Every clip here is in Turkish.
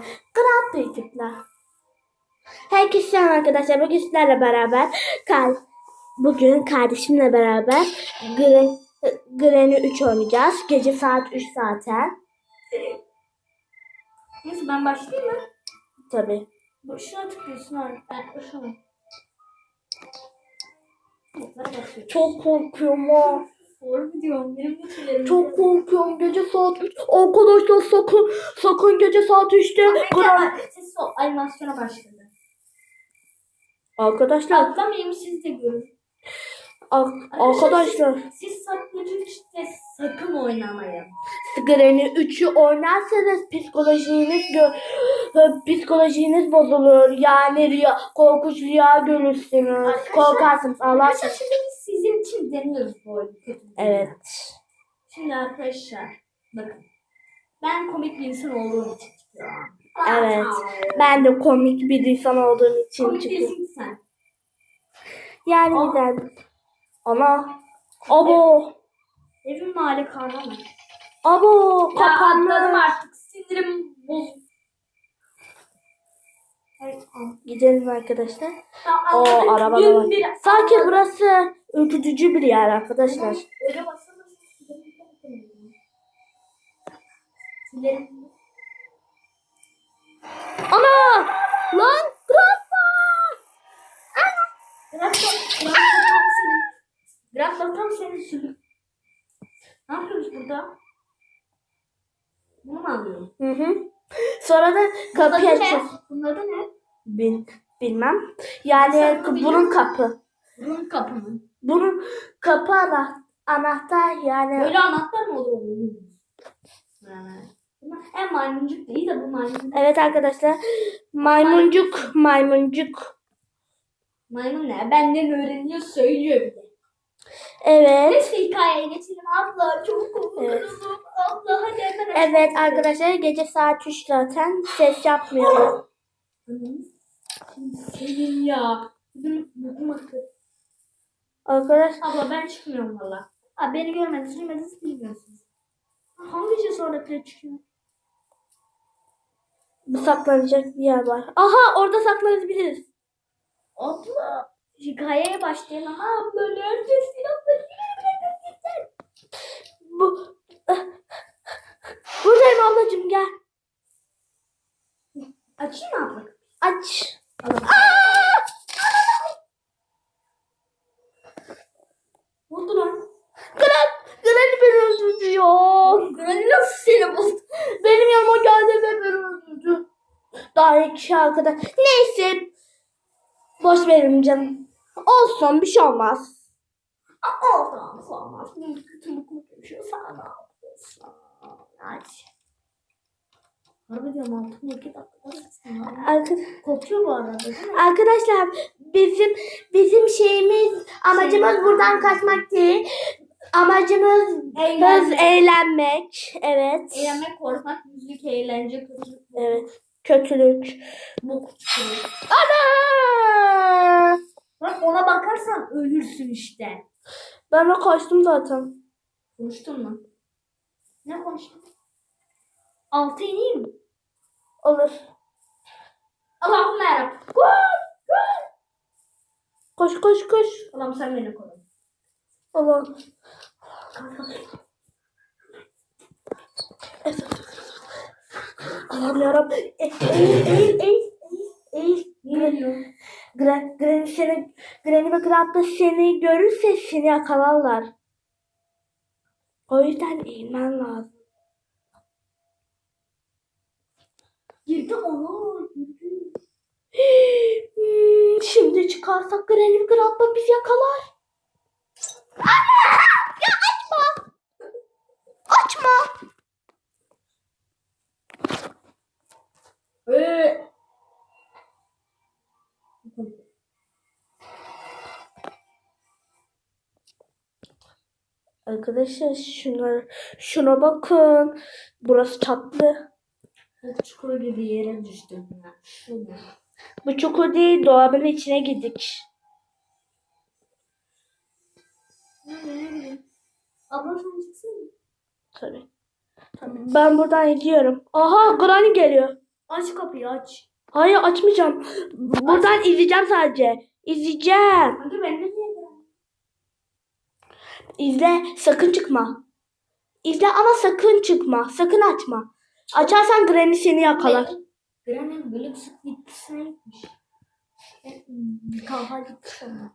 arkadaşlar. Grand. Herkese selam arkadaşlar. Bugün sizlerle beraber kar bugün kardeşimle beraber Gren Granny 3 oynayacağız. Gece saat 3 zaten. Neyse ben başlayayım mı? Tabii. Şuna tıklıyorsun abi. Şuna. Çok korkuyorum ha. Doğru diyorum. Benim de tüylerim. Çok korkuyorum. Gece saat 3. Arkadaşlar sakın sakın gece saat 3'te Gran Siz o animasyona başladı. Arkadaşlar Atlamayayım siz de görün. ar- arkadaşlar Siz, siz saklıcı işte sakın oynamayın. Granny 3'ü oynarsanız psikolojiniz gö- e, psikolojiniz bozulur. Yani rüya, korkunç rüya görürsünüz. Arkadaşlar- Korkarsınız. Allah Arkadaşlar şimdi biz sizin için deniyoruz bu oyunu. Evet. Şimdi arkadaşlar bakın. Ben komik bir insan olduğum için çıkıyorum. Evet. Ben de komik bir insan olduğum için Komik çıkıyorum. değilsin sen. Yani Aa. güzel. Ana. Abo. Evin malikane mı? Abo. Ya Kapandı. artık. Sinirim bozuldu. Evet. Gidelim arkadaşlar. Ya O araba da var. Sanki burası ürkütücü bir yer arkadaşlar. Öyle. Silerim. Ana! Lan! Grandpa! Grafta tam senin. Grafta tam senin sürü. Ne yapıyoruz burada? Bunu mu alıyoruz? Hı hı. Sonra da adı açacağız. Bunun adı ne? Bil, bilmem. Yani Sen bunu bunun kapı. Bunun kapı mı? Bunun kapı ana, anahtar yani. Böyle anahtar mı olur? Yani. En maymuncuk değil de bu maymuncuk. Evet arkadaşlar. Maymuncuk, maymuncuk. Maymun ne? Benden öğreniyor söylüyor bir de. Evet. Neyse hikayeye geçelim. Abla çok korkuyorum. Evet. Abla hadi hemen. Evet arkadaşlar gece saat 3 zaten ses yapmıyorum. Senin ya. Bizim. Arkadaş Abla ben çıkmıyorum valla. Beni görmediniz, duymediniz, bilmiyorsunuz. Hangi sonrakiler çıkıyor? Saklanacak bir yer var. Aha orada saklanabiliriz. Abla hikayeye başlayın ama neredesin abla? Yine Bu Buradayım ablacığım gel. Açayım mı abla? Aç. Ne oldu lan? Granny, Granny beni öldürdü ya. Granny nasıl seni buldu? Benim yanıma geldi ve beni öldürdü. Şey arkadaş. Neyse. Boş verin canım. Olsun bir şey olmaz. Olmaz olmaz. Benim kötü mutluluk yaşıyor. Sana altın iki dakika. Bu arada değil mi? arkadaşlar bizim bizim şeyimiz amacımız Şey- buradan kaçmak değil. Amacımız Eğlenmek. biz eğlenmek. Evet. Eğlenmek, korkmak, müzik, eğlence, kötülük, Evet. Kötülük. çıkıyor. Ana! Bak ona bakarsan ölürsün işte. Ben de kaçtım zaten. Konuştun mu? Ne konuştun? Altı ineyim mi? Olur. Allah'ım yarabbim. Koş! Koş! Koş koş koş. Allah'ım sen beni koru. Allah'ım. Allah'ım yarabbim. Eğil eğil eğil. Eğil. Geliyor? Granny, Granny seni, Granny ve Grandpa seni görürse seni yakalarlar. O yüzden eğilmen lazım. Girdi onu. Hmm, Şimdi çıkarsak Granny ve Grandpa bizi yakalar. Ana! Ya açma! Açma! Ee. Arkadaşlar şuna, şuna bakın. Burası tatlı. Çukur gibi yere düştüm ya. Şu ne? Bu çukur değil dolabın içine girdik. Abla sen çıksana. Tabii. Ben buradan gidiyorum. Aha Granny geliyor. Aç kapıyı aç. Hayır açmayacağım. Buradan izleyeceğim sadece. İzleyeceğim. Kanka ben de? İzle sakın çıkma. İzle ama sakın çıkma. Sakın açma. Açarsan Granny seni yakalar. Granny böyle sık gittisine gitmiş. Kafa gitti sonra.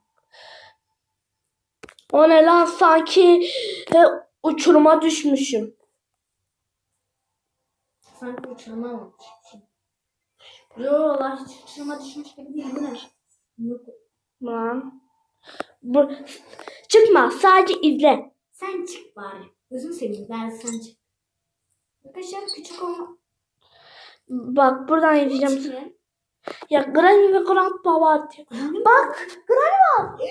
O ne lan sanki e, uçuruma düşmüşüm. Sanki uçurma olmuş. Yo Allah hiç uçurma düşmüş gibi değil. Bu ne? Yok. Lan. Bu, çıkma sadece izle. Sen çık bari. Gözüm seveyim. Ben sen çık. Arkadaşlar küçük olma. Bak buradan. Çıkıyor. Ya Granny ve Grandpa var. Bak Granny var.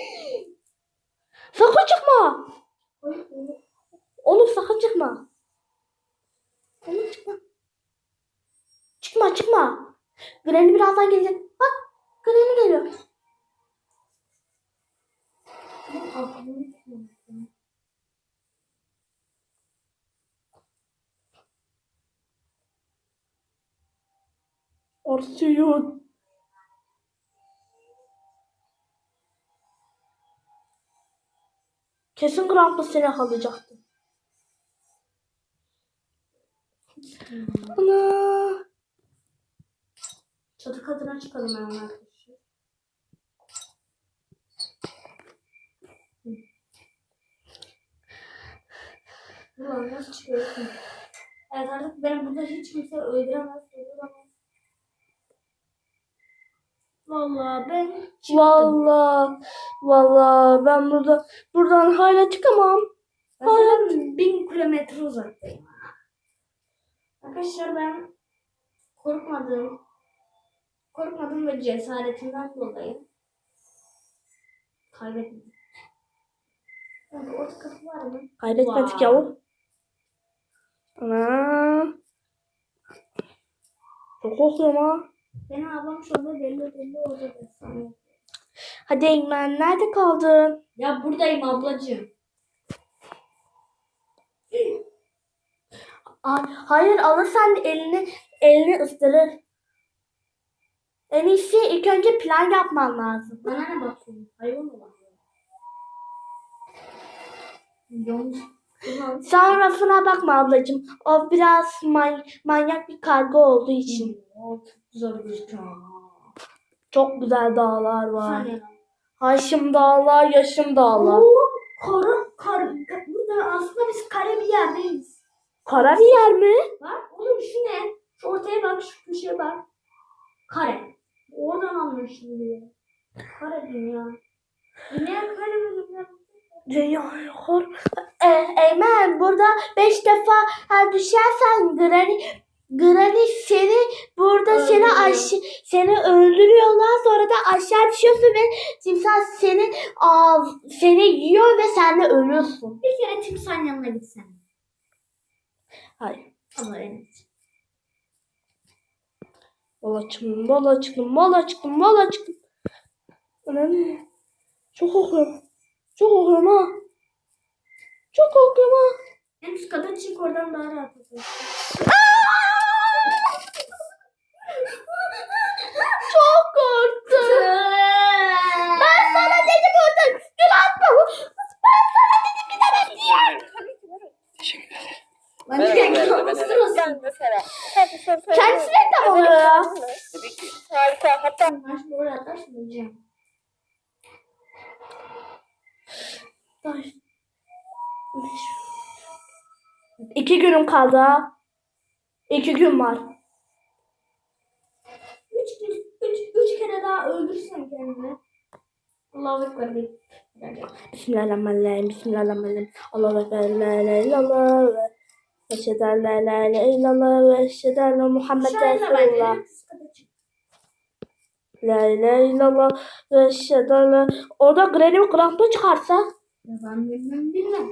Sakın çıkma. Oğlum sakın çıkma. Oğlum çıkma. Çıkma çıkma. Granny birazdan gelecek. Bak Granny geliyor. Arsıyor. Kesin Grandpa seni yakalayacaktı. Ana. Çatı katına çıkalım hemen arkadaşlar. Ulan nasıl çıkıyorsun? Evet artık ben burada hiç kimse öldüremez, öldüremez. Vallahi ben çıktım. Valla. Valla ben burada buradan hala çıkamam. Ben senden bin kilometre uzaktayım. Arkadaşlar ben korkmadım. Korkmadım ve cesaretimden dolayı kaybetmedim. Yani orta kapı var mı? Kaybetmedik Vay. yahu. Ana. Çok korkuyorum ha. Benim ablam şurada belli belli orada efsane. Hadi Eymen nerede kaldın? Ya buradayım ablacığım. Ay, hayır alırsan elini elini ısırır. En iyisi ilk önce plan yapman lazım. Bana ne bakıyorsun? Hayvan mı bakıyorsun? Sonrasına bakma ablacığım. O biraz man- manyak bir karga olduğu için. Oo, çok güzel gözüküyor. Çok güzel dağlar var. Haşım dağlar, yaşım dağlar. Oo, kara, kara, burada aslında biz kare bir yerdeyiz. Kara bir yer mi? Bak oğlum şu ne? Şu ortaya bak, şu köşeye bak. Kare. Oradan anlaşılıyor. diye. Kare dünya. Dünya kare mi dünya? Dünya yok. E, Eymen burada beş defa ha, düşersen Granny Granny seni burada seni Öldürüyor. aş seni öldürüyorlar sonra da aşağı düşüyorsun ve timsah seni ağz seni yiyor ve sen de ölüyorsun. Bir kere timsahın yanına gitsen. Hayır. Allah evet. Mola çıktım, mola çıktım, mola çıktım, mola çıktım. Önemli. Çok korkuyorum. Çok korkuyorum ha. Çok korkuyorum ha. En üst kata çık oradan daha rahat olur. Çok korktum. Ben sana dedim orada gül atma. Ben sana dedim gidelim diye. Ben Merhaba, de merhaba, ısırılsın. Ben mesela. Hepsi Kendisi reklam oluyor ya. Tabii ki. Harika. Hatta Ben şimdi oraya atarsın Ay. İki günüm kaldı. İki gün var. Üç, üç, üç, kere daha öldürsen kendini. Allahu Ekber de. Bismillahirrahmanirrahim. Bismillahirrahmanirrahim. Allahu ekber. La ilahe illallah eşhedü en la ilahe illallah ve eşhedü enne Muhammed Şahin'le ben Resulullah. La ilahe illallah ve eşhedü en Orada Granny Grandpa çıkarsa Ya ben bilmem bilmem.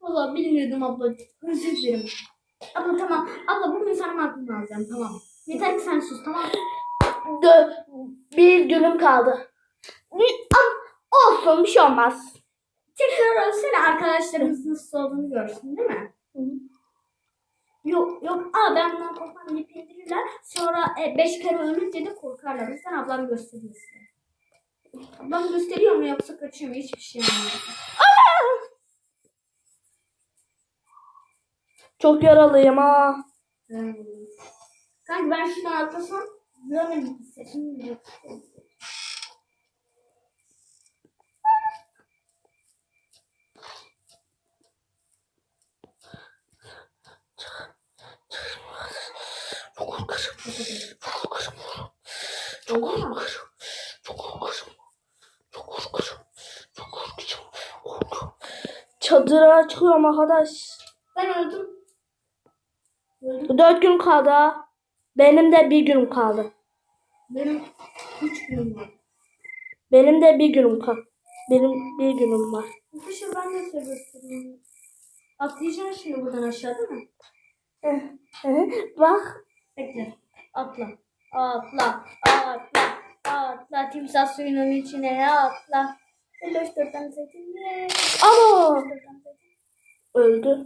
Valla bilmiyordum abla. Özür dilerim. Abla tamam. Abla bugün sana aklını alacağım tamam. Yeter ki sen sus tamam? Dö- bir günüm kaldı. Olsun bir şey olmaz. Tekrar ölsene arkadaşlarımız nasıl olduğunu görsün değil mi? Yok yok. Aa ben bundan korkmam deyip indirirler. Sonra e, beş kere ölünce de korkarlar. O yüzden ablam gösteriyor size. Ablam gösteriyor mu yoksa kaçıyor mu? Hiçbir şey anlamadım. Çok yaralıyım ha. Kanka ben şuradan atlasam bir sesim yok. Çok korkarım. Çok korkarım. Çok korkarım. Çok korkarım. Çok korkacağım. Korkuyorum. Çadıra çıkıyorum arkadaş. Ben öldüm. Öldüm. Dört gün kaldı. Benim de bir günüm kaldı. Benim üç günüm var. Benim de bir günüm kaldı. Benim bir günüm var. Arkadaşlar ben de göstereyim. Atlayacağım şimdi buradan aşağı değil mi? Bak. Bekle. Atla. Atla. Atla. Atla. Timsah suyunun içine atla. Beloş dörtten zeytinle. Ama öldü.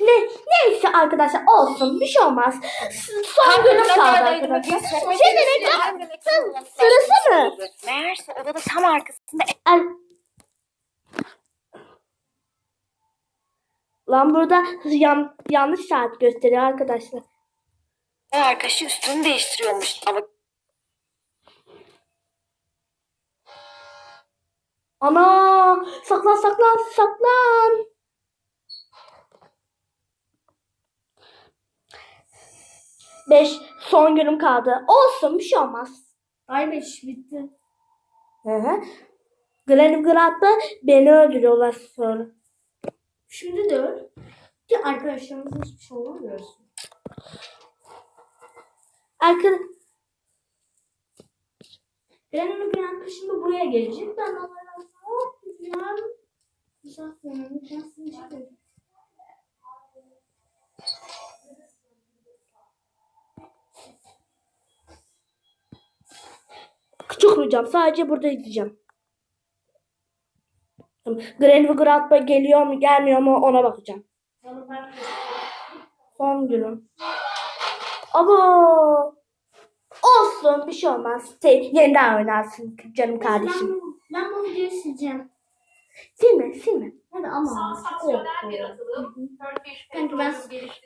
Ne, neyse arkadaşlar olsun bir şey olmaz. S- Son günüm kaldı arkadaşlar. Şimdi ne Sırası mı? Meğerse odada tam arkasında Al- Lan burada yan, yanlış saat gösteriyor arkadaşlar. Arkadaşı üstünü değiştiriyormuş. Ama Ana saklan saklan saklan. Beş son günüm kaldı. Olsun bir şey olmaz. Ay beş bitti. Hı hı. Granny beni öldürüyorlar sonra. Şimdi de öl. Ki arkadaşlarımızın hiçbir şey olmuyorsun. Arkadaş Benim bir arkadaşım da buraya gelecek. Ben onlara hop güzel. Güzel suyunun içine çıkıyorum. çıkmayacağım. Sadece burada izleyeceğim. Granny Grandpa geliyor mu gelmiyor mu ona bakacağım. Ben Son günüm. Abo. Olsun bir şey olmaz. Şey, yeniden oynarsın canım kardeşim. Ben, ben bu videoyu sileceğim. Silme silme. Hadi ama. Sansasyonel bir atılım. Turkish Kanka ben-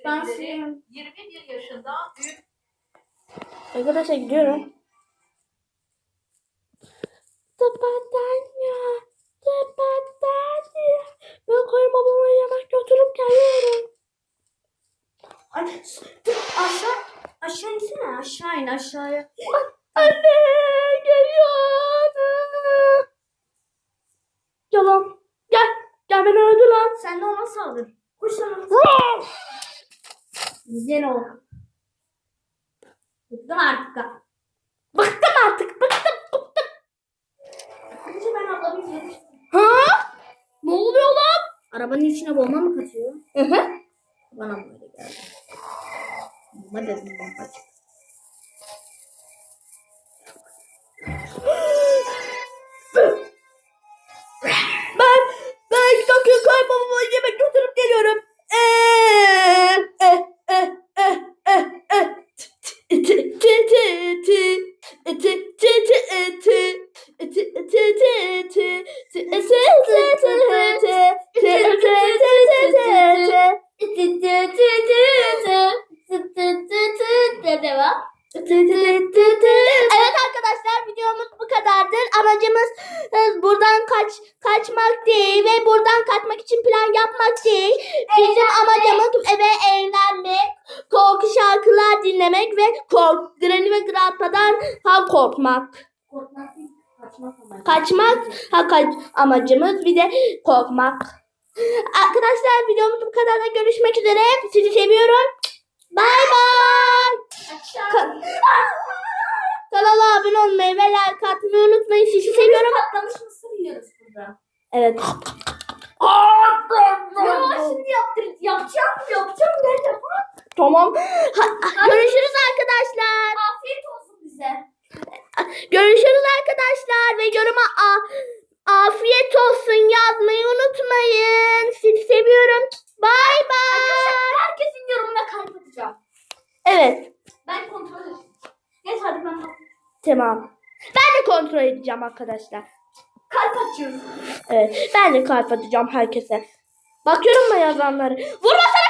ben siliyorum. 21 yaşında büyük Arkadaşlar gidiyorum. Tıpatanya. Aşağıya. Anne geliyor. Yalan. Gel. Gel beni öldür lan. Sen de ona saldır. Koş. Vaa! Güzel ol. Bıktım artık. Bıktım artık. Bıktım. Bıktım. Önce ben ablamı izledim. Ha? Ne oluyor lan? Arabanın içine bomba mı katıyor? Hı hı. Bana böyle geldi. Bomba dedim bomba çıktı. Kork ve Grandpa'dan ha korkmak. Korkmak değil, kaçmak ama. Kaçmak ha kaç amacımız bir de korkmak. Arkadaşlar videomuz bu kadar da görüşmek üzere. Sizi seviyorum. Bay bay. Ka- Kanala abone olmayı ve like atmayı unutmayın. Sizi seviyorum. Patlamış mısır yiyoruz burada. Evet. Ya şimdi yaptır, yapacağım, yapacağım nerede? Tamam. Ha- arkadaşlar. Afiyet olsun bize. Görüşürüz arkadaşlar ve yoruma Afiyet olsun yazmayı unutmayın. Sizi seviyorum. Bay bay. Herkesin yorumuna kalp atacağım. Evet. Ben kontrol edeceğim. Geç hadi ben. Tamam. Ben de kontrol edeceğim arkadaşlar. Kalp atıyorum. Evet. Ben de kalp atacağım herkese. Bakıyorum da yazanları. Vurmasana